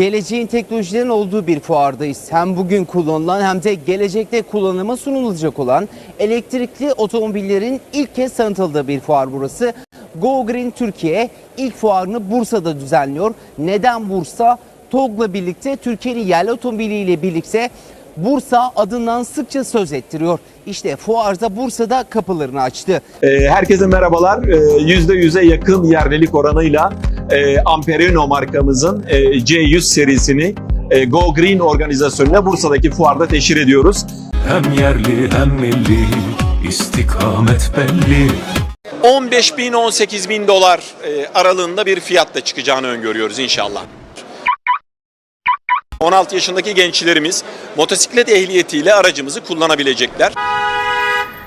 Geleceğin teknolojilerin olduğu bir fuardayız. Hem bugün kullanılan hem de gelecekte kullanıma sunulacak olan elektrikli otomobillerin ilk kez tanıtıldığı bir fuar burası. Go Green Türkiye ilk fuarını Bursa'da düzenliyor. Neden Bursa? TOG'la birlikte Türkiye'nin yerli otomobiliyle birlikte Bursa adından sıkça söz ettiriyor. İşte fuarda Bursa'da kapılarını açtı. Ee, Herkese merhabalar. Ee, %100'e yakın yerlilik oranıyla e, Amperino markamızın e, C100 serisini e, Go Green organizasyonuyla Bursa'daki fuarda teşhir ediyoruz. Hem yerli hem milli istikamet belli 15 bin 18 bin dolar e, aralığında bir fiyatta çıkacağını öngörüyoruz inşallah. 16 yaşındaki gençlerimiz motosiklet ehliyetiyle aracımızı kullanabilecekler.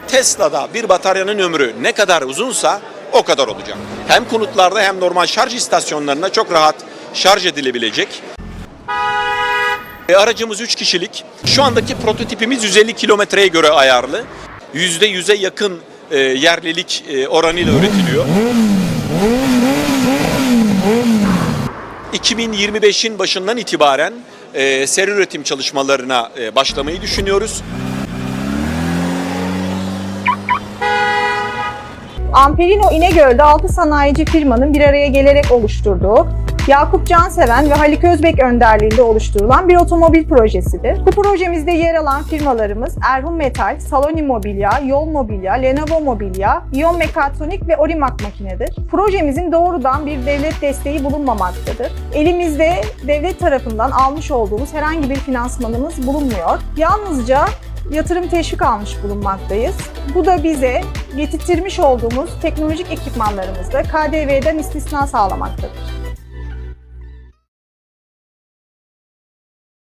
Tesla'da bir bataryanın ömrü ne kadar uzunsa o kadar olacak. Hem konutlarda hem normal şarj istasyonlarında çok rahat şarj edilebilecek. E, aracımız 3 kişilik. Şu andaki prototipimiz 150 kilometreye göre ayarlı. %100'e yakın e, yerlilik e, oranıyla üretiliyor. 2025'in başından itibaren e, seri üretim çalışmalarına e, başlamayı düşünüyoruz. Amperino İnegöl'de 6 sanayici firmanın bir araya gelerek oluşturduğu Yakup Canseven ve Halik Özbek önderliğinde oluşturulan bir otomobil projesidir. Bu projemizde yer alan firmalarımız Erhun Metal, Saloni Mobilya, Yol Mobilya, Lenovo Mobilya, İyon Mekatronik ve Orimak Makinedir. Projemizin doğrudan bir devlet desteği bulunmamaktadır. Elimizde devlet tarafından almış olduğumuz herhangi bir finansmanımız bulunmuyor. Yalnızca yatırım teşvik almış bulunmaktayız. Bu da bize getirtmiş olduğumuz teknolojik ekipmanlarımızda KDV'den istisna sağlamaktadır.